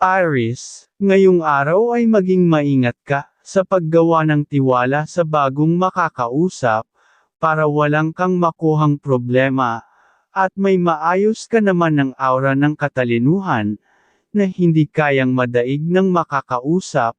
Iris, ngayong araw ay maging maingat ka sa paggawa ng tiwala sa bagong makakausap, para walang kang makuhang problema, at may maayos ka naman ng aura ng katalinuhan, na hindi kayang madaig ng makakausap,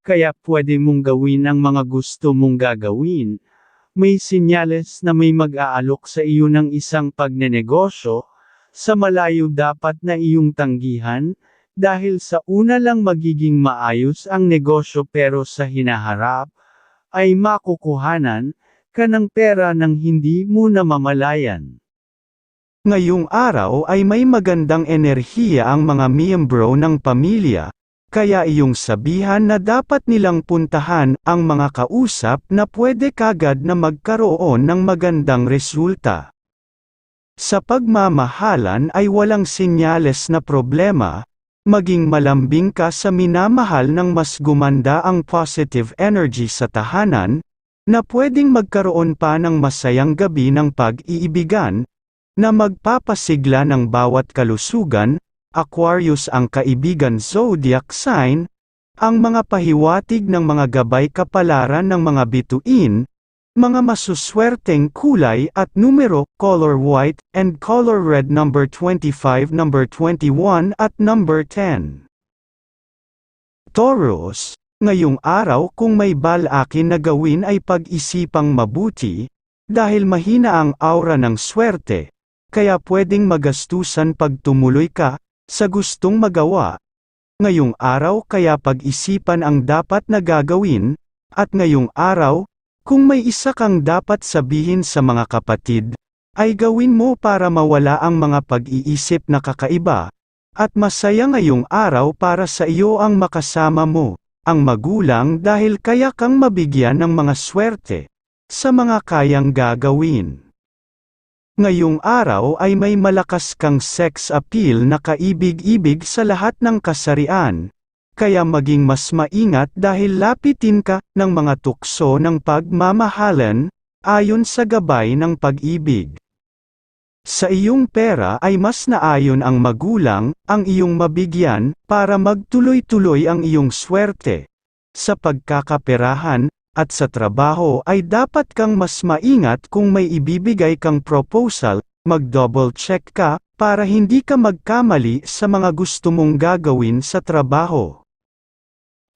kaya pwede mong gawin ang mga gusto mong gagawin. May sinyales na may mag-aalok sa iyo ng isang pagnenegosyo, sa malayo dapat na iyong tanggihan, dahil sa una lang magiging maayos ang negosyo pero sa hinaharap, ay makukuhanan, ka ng pera ng hindi mo namamalayan. Ngayong araw ay may magandang enerhiya ang mga miyembro ng pamilya, kaya iyong sabihan na dapat nilang puntahan ang mga kausap na pwede kagad na magkaroon ng magandang resulta. Sa pagmamahalan ay walang sinyales na problema, maging malambing ka sa minamahal ng mas gumanda ang positive energy sa tahanan, na pwedeng magkaroon pa ng masayang gabi ng pag-iibigan, na magpapasigla ng bawat kalusugan, Aquarius ang kaibigan zodiac sign, ang mga pahiwatig ng mga gabay kapalaran ng mga bituin, mga masuswerteng kulay at numero, color white, and color red number 25 number 21 at number 10. Taurus, ngayong araw kung may balakin na gawin ay pag-isipang mabuti, dahil mahina ang aura ng swerte, kaya pwedeng magastusan pag tumuloy ka, sa gustong magawa. Ngayong araw kaya pag-isipan ang dapat na gagawin, at ngayong araw, kung may isa kang dapat sabihin sa mga kapatid, ay gawin mo para mawala ang mga pag-iisip na kakaiba, at masaya ngayong araw para sa iyo ang makasama mo, ang magulang dahil kaya kang mabigyan ng mga swerte, sa mga kayang gagawin. Ngayong araw ay may malakas kang sex appeal na kaibig-ibig sa lahat ng kasarian, kaya maging mas maingat dahil lapitin ka ng mga tukso ng pagmamahalan, ayon sa gabay ng pag-ibig. Sa iyong pera ay mas naayon ang magulang, ang iyong mabigyan, para magtuloy-tuloy ang iyong swerte. Sa pagkakaperahan, at sa trabaho ay dapat kang mas maingat kung may ibibigay kang proposal, mag-double check ka, para hindi ka magkamali sa mga gusto mong gagawin sa trabaho.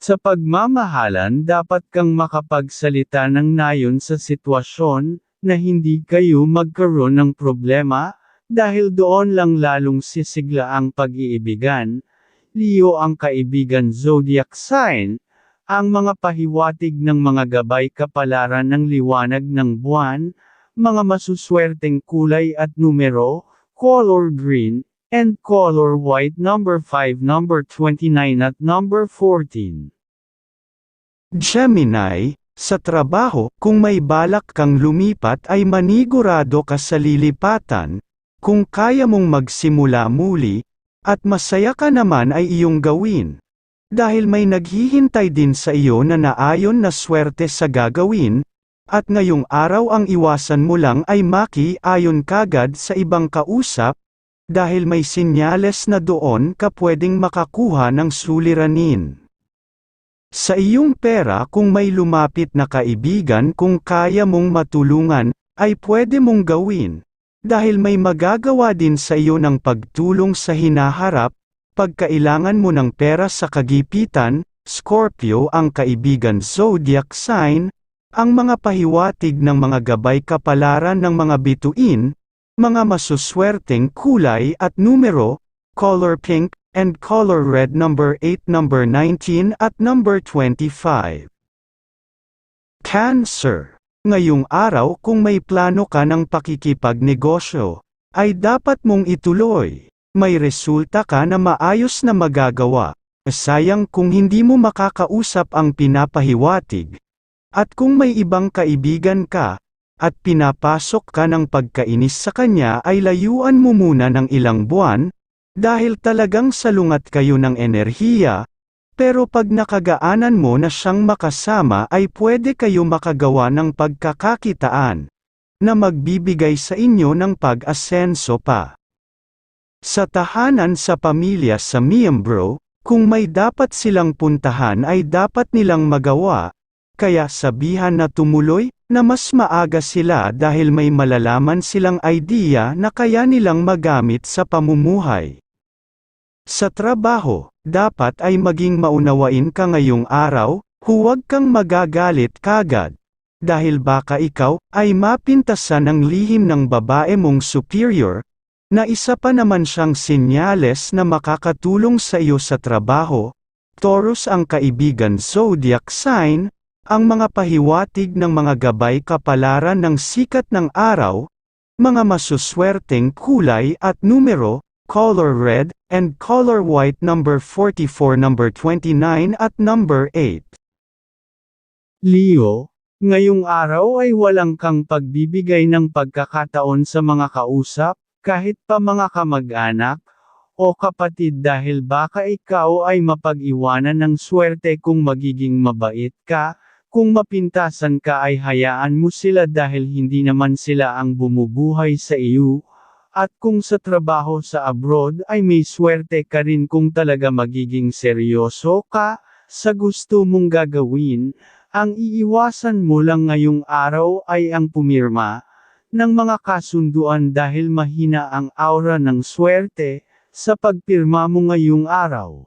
Sa pagmamahalan dapat kang makapagsalita ng nayon sa sitwasyon, na hindi kayo magkaroon ng problema, dahil doon lang lalong sisigla ang pag-iibigan. Leo ang kaibigan zodiac sign, ang mga pahiwatig ng mga gabay kapalaran ng liwanag ng buwan, mga masuswerteng kulay at numero, color green, and color white number 5 number 29 at number 14. Gemini, sa trabaho, kung may balak kang lumipat ay manigurado ka sa lilipatan, kung kaya mong magsimula muli, at masaya ka naman ay iyong gawin. Dahil may naghihintay din sa iyo na naayon na swerte sa gagawin, at ngayong araw ang iwasan mo lang ay maki ayon kagad sa ibang kausap, dahil may sinyales na doon ka pwedeng makakuha ng suliranin. Sa iyong pera kung may lumapit na kaibigan kung kaya mong matulungan, ay pwede mong gawin. Dahil may magagawa din sa iyo ng pagtulong sa hinaharap, pagkailangan mo ng pera sa kagipitan, Scorpio ang kaibigan zodiac sign, ang mga pahiwatig ng mga gabay kapalaran ng mga bituin, mga masuswerteng kulay at numero, color pink, and color red number 8 number 19 at number 25. Cancer. Ngayong araw kung may plano ka ng pakikipagnegosyo, ay dapat mong ituloy. May resulta ka na maayos na magagawa. Sayang kung hindi mo makakausap ang pinapahiwatig. At kung may ibang kaibigan ka, at pinapasok ka ng pagkainis sa kanya ay layuan mo muna ng ilang buwan, dahil talagang salungat kayo ng enerhiya, pero pag nakagaanan mo na siyang makasama ay pwede kayo makagawa ng pagkakakitaan, na magbibigay sa inyo ng pag-asenso pa. Sa tahanan sa pamilya sa miyembro, Kung may dapat silang puntahan ay dapat nilang magawa, kaya sabihan na tumuloy, na mas maaga sila dahil may malalaman silang idea na kaya nilang magamit sa pamumuhay. Sa trabaho, dapat ay maging maunawain ka ngayong araw, huwag kang magagalit kagad. Dahil baka ikaw ay mapintasan ng lihim ng babae mong superior, na isa pa naman siyang senyales na makakatulong sa iyo sa trabaho. Taurus ang kaibigan zodiac sign, ang mga pahiwatig ng mga gabay kapalaran ng sikat ng araw, mga masuswerteng kulay at numero, color red, and color white number 44 number 29 at number 8. Leo, ngayong araw ay walang kang pagbibigay ng pagkakataon sa mga kausap, kahit pa mga kamag-anak, o kapatid dahil baka ikaw ay mapag-iwanan ng swerte kung magiging mabait ka, kung mapintasan ka ay hayaan mo sila dahil hindi naman sila ang bumubuhay sa iyo, at kung sa trabaho sa abroad ay may swerte ka rin kung talaga magiging seryoso ka, sa gusto mong gagawin, ang iiwasan mo lang ngayong araw ay ang pumirma, ng mga kasunduan dahil mahina ang aura ng swerte, sa pagpirma mo ngayong araw.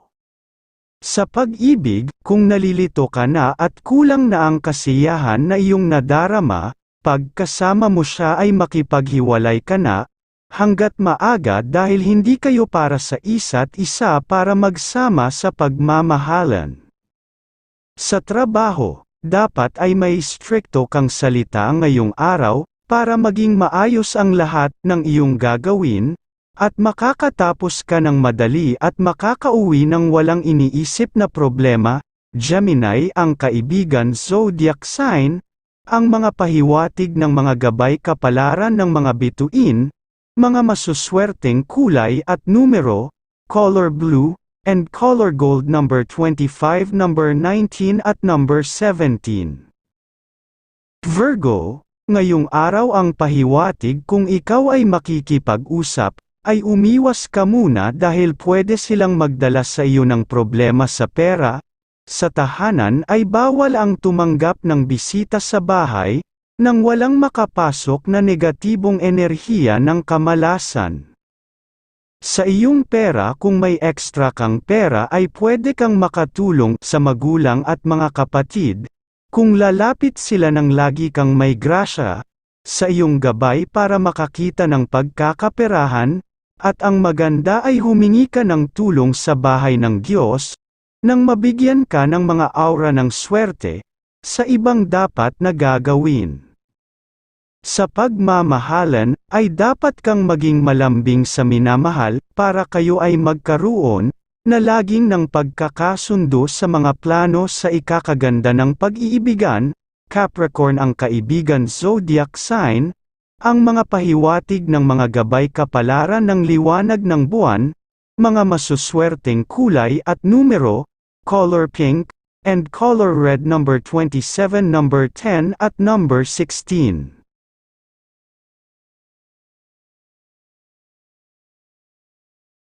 Sa pag-ibig, kung nalilito ka na at kulang na ang kasiyahan na iyong nadarama, pagkasama mo siya ay makipaghiwalay ka na, hanggat maaga dahil hindi kayo para sa isa't isa para magsama sa pagmamahalan. Sa trabaho, dapat ay may strikto kang salita ngayong araw, para maging maayos ang lahat ng iyong gagawin, at makakatapos ka ng madali at makakauwi ng walang iniisip na problema, Gemini ang kaibigan zodiac sign, ang mga pahiwatig ng mga gabay kapalaran ng mga bituin, mga masuswerteng kulay at numero, color blue, and color gold number 25 number 19 at number 17. Virgo, ngayong araw ang pahiwatig kung ikaw ay makikipag-usap, ay umiwas ka muna dahil pwede silang magdala sa iyo ng problema sa pera, sa tahanan ay bawal ang tumanggap ng bisita sa bahay, nang walang makapasok na negatibong enerhiya ng kamalasan. Sa iyong pera kung may ekstra kang pera ay pwede kang makatulong sa magulang at mga kapatid, kung lalapit sila ng lagi kang may grasya, sa iyong gabay para makakita ng pagkakaperahan, at ang maganda ay humingi ka ng tulong sa bahay ng Diyos, nang mabigyan ka ng mga aura ng swerte, sa ibang dapat na gagawin. Sa pagmamahalan, ay dapat kang maging malambing sa minamahal, para kayo ay magkaroon, na laging ng pagkakasundo sa mga plano sa ikakaganda ng pag-iibigan, Capricorn ang kaibigan zodiac sign, ang mga pahiwatig ng mga gabay kapalaran ng liwanag ng buwan, mga masuswerteng kulay at numero, color pink, and color red number 27 number 10 at number 16.